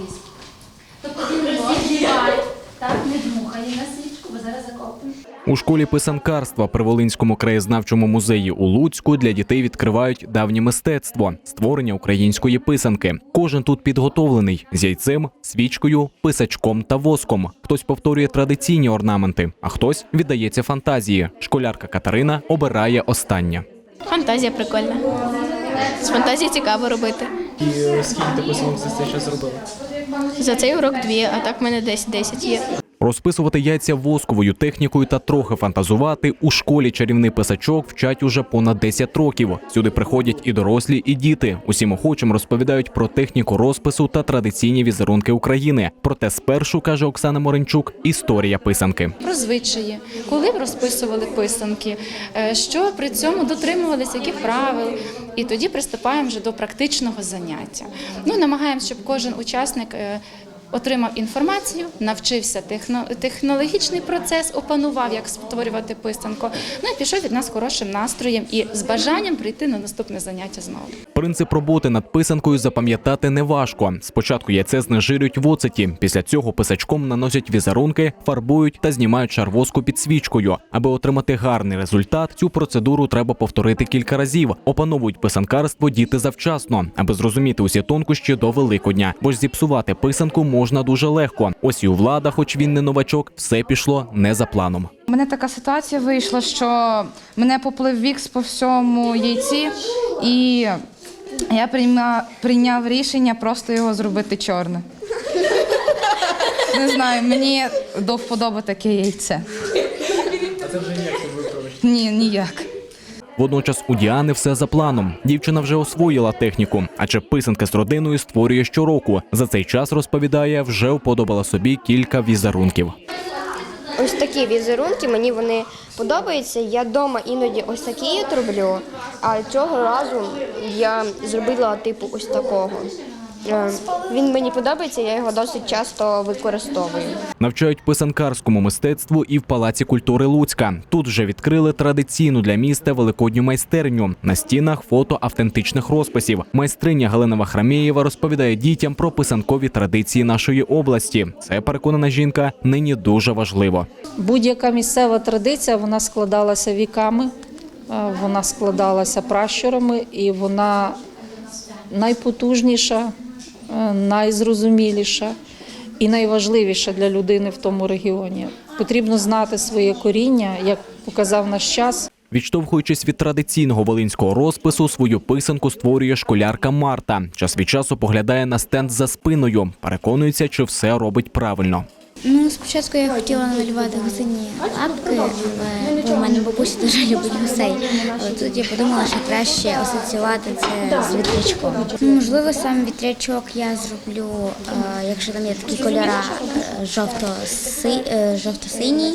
англійській. Тобто він розігріває, так, не дмухає на свічку, бо зараз закопимо. У школі писанкарства при Волинському краєзнавчому музеї у Луцьку для дітей відкривають давнє мистецтво створення української писанки. Кожен тут підготовлений з яйцем, свічкою, писачком та воском. Хтось повторює традиційні орнаменти, а хтось віддається фантазії. Школярка Катерина обирає останнє. Фантазія прикольна. З фантазії цікаво робити. І скільки ти писанок за цей час зробила? За цей урок дві, а так в мене десь 10 є. Розписувати яйця восковою технікою та трохи фантазувати у школі чарівний писачок вчать уже понад 10 років. Сюди приходять і дорослі, і діти. Усім охочим розповідають про техніку розпису та традиційні візерунки України. Проте спершу каже Оксана Моренчук, історія писанки. про звичаї, коли розписували писанки, е, що при цьому дотримувалися яких правил. І тоді приступаємо вже до практичного заняття. Ну, намагаємося, щоб кожен учасник е, отримав інформацію, навчився техно- технологічний процес, опанував, як створювати писанку. Ну і пішов від нас хорошим настроєм і з бажанням прийти на наступне заняття знову. Принцип роботи над писанкою запам'ятати неважко. Спочатку яйце знежирюють в оцеті, після цього писачком наносять візерунки, фарбують та знімають шар воску під свічкою. Аби отримати гарний результат, цю процедуру треба повторити кілька разів. Опановують писанкарство діти завчасно, аби зрозуміти усі тонкощі до Великодня. Бо ж зіпсувати писанку можна дуже легко. Ось і у влада, хоч він не новачок, все пішло не за планом. У мене така ситуація вийшла, що мене поплив вікс по всьому яйці, і я прийма, прийняв рішення просто його зробити чорне. Не знаю, мені до вподоби таке яйце. А це вже ніяк не виправиш. Ні, ніяк. Водночас у Діани все за планом. Дівчина вже освоїла техніку, адже писанки з родиною створює щороку. За цей час розповідає, вже вподобала собі кілька візерунків. Ось такі візерунки, мені вони подобаються. Я вдома іноді ось такі роблю, а цього разу я зробила типу ось такого. Е, Він мені подобається, я його досить часто використовую. Навчають писанкарському мистецтву і в Палаці культури Луцька. Тут вже відкрили традиційну для міста великодню майстерню. На стінах фото автентичних розписів. Майстриня Галина Вахрамєєва розповідає дітям про писанкові традиції нашої області. Це переконана жінка нині дуже важливо. Будь-яка місцева традиція вона складалася віками, е, вона складалася пращурами, і вона найпотужніша, найзрозуміліша і найважливіша для людини в тому регіоні. Потрібно знати своє коріння, як показав наш час. Відштовхуючись від традиційного волинського розпису, свою писанку створює школярка Марта. Час від часу поглядає на стенд за спиною, переконується, чи все робить правильно. Ну, спочатку я хотіла намалювати гусині лапки, але у мене бабуся дуже любить гусей. Тут я подумала, що краще асоціювати це з вітрячком. Ну, можливо, сам вітрячок я зроблю, е, якщо там є такі кольора е, е, жовто-синій,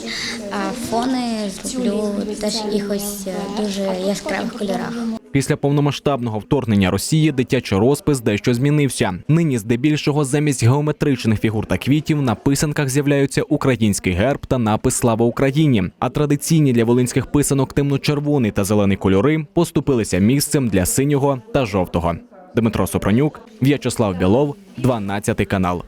а фони зроблю теж якихось е, дуже яскравих кольорах. Після повномасштабного вторгнення Росії дитячий розпис дещо змінився. Нині здебільшого замість геометричних фігур та квітів на писанках з'являються український герб та напис Слава Україні. А традиційні для волинських писанок темно-червоний та зелений кольори поступилися місцем для синього та жовтого. Дмитро Сопронюк, В'ячеслав Білов, 12 канал.